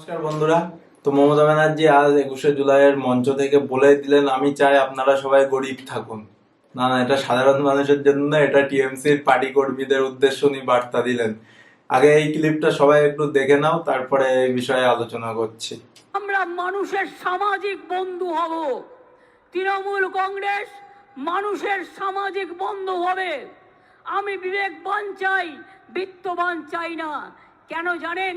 নমস্কার বন্ধুরা। তো মমতা ব্যানার্জি আজ একুশে জুলাইয়ের মঞ্চ থেকে বলে দিলেন, আমি চাই আপনারা সবাই গরিব থাকুন। না না, এটা সাধারণ মানুষের জন্য না, এটা টিএমসির পার্টি কর্মীদের উদ্দেশ্য উনি বার্তা দিলেন। আগে এই ক্লিপটা সবাই একটু দেখে নাও, তারপরে এই বিষয়ে আলোচনা করছি। আমরা মানুষের সামাজিক বন্ধু হব। তৃণমূল কংগ্রেস মানুষের সামাজিক বন্ধু হবে। আমি বিবেকবান চাই, বিত্তবান চাই না। কেন জানেন?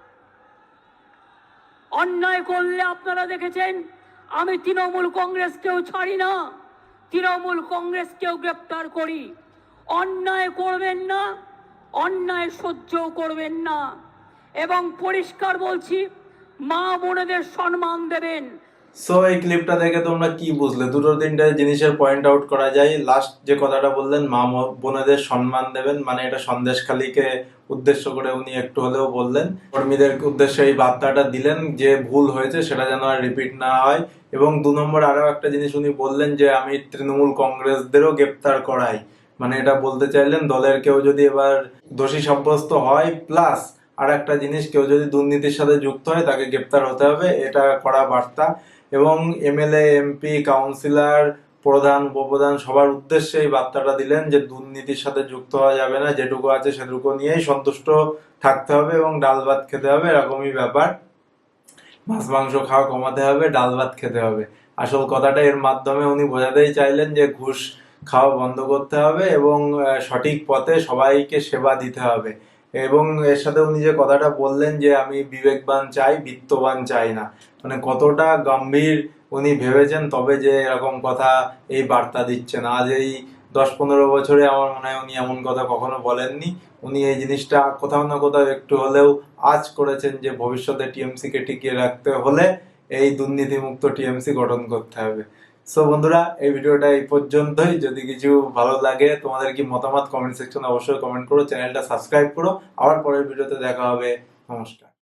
অন্যায় করলে আপনারা দেখেছেন, আমি তৃণমূল কংগ্রেসকেও ছাড়ি না। তৃণমূল কংগ্রেসকেও গ্রেপ্তার করি। অন্যায় করবেন না, অন্যায় সহ্যও করবেন না। এবং পরিষ্কার বলছি, মা বোনেদের সম্মান দেবেন। সো এই ক্লিপটা দেখে তোমরা কি বুঝলে? দুটো তিনটে জিনিসের পয়েন্ট আউট করা যায়। লাস্ট যে কথাটা বললেন, মা বোনেদের সম্মান দেবেন। মানে এটা সন্দেশখালীকে উদ্দেশ্য করে উনি একটু হলেও বললেন। কর্মীদের উদ্দেশ্যে এই বার্তাটা দিলেন যে ভুল হয়েছে, সেটা যেন আর রিপিট না হয়। এবং দু নম্বর আরও একটা জিনিস উনি বললেন যে, আমি তৃণমূল কংগ্রেসদেরও গ্রেপ্তার করাই। মানে এটা বলতে চাইলেন, দলের কেউ যদি এবার দোষী সাব্যস্ত হয় প্লাস আর একটা জিনিস, কেউ যদি দুর্নীতির সাথে যুক্ত হয়, তাকে গ্রেপ্তার হতে হবে। এটা করা বার্তা। এবং এমএলএ এমপি কাউন্সিলর প্রধান, উপপ্রধান সবার উদ্দেশ্যে এই বার্তাটা দিলেন যে দুর্নীতির সাথে যুক্ত হওয়া যাবে না, যেটুকু আছে সেটুকু নিয়েই সন্তুষ্ট থাকতে হবে এবং ডাল ভাত খেতে হবে, এরকমই ব্যাপার। মাছ, মাংস খাওয়া কমাতে হবে, ডাল ভাত খেতে হবে। আসল কথাটা এর মাধ্যমে উনি বোঝাতেই চাইলেন যে ঘুষ খাওয়া বন্ধ করতে হবে এবং সঠিক পথে সবাইকে সেবা দিতে হবে। এবং এর সাথে উনি যে কথাটা বললেন যে আমি বিবেকবান চাই, বিত্তবান চাই না। মানে কতটা গম্ভীর উনি ভেবেছেন, তবে যে এরকম কথা এই বার্তা দিচ্ছেন আজ এই দশ পনেরো বছরে আমার মনে হয় উনি এমন কথা কখনো বলেননি। উনি এই জিনিসটা কোথাও না কোথাও একটু হলেও আজ করেছেন যে ভবিষ্যতে টিএমসি কে টিকিয়ে রাখতে হলে এই দুর্নীতিমুক্ত টিএমসি গঠন করতে হবে। সো বন্ধুরা, এই ভিডিওটা এই পর্যন্তই। যদি কিছু ভালো লাগে, তোমাদের কি মতামত কমেন্ট সেকশনে অবশ্যই কমেন্ট করো, চ্যানেলটা সাবস্ক্রাইব করো। আবার পরের ভিডিওতে দেখা হবে। নমস্কার।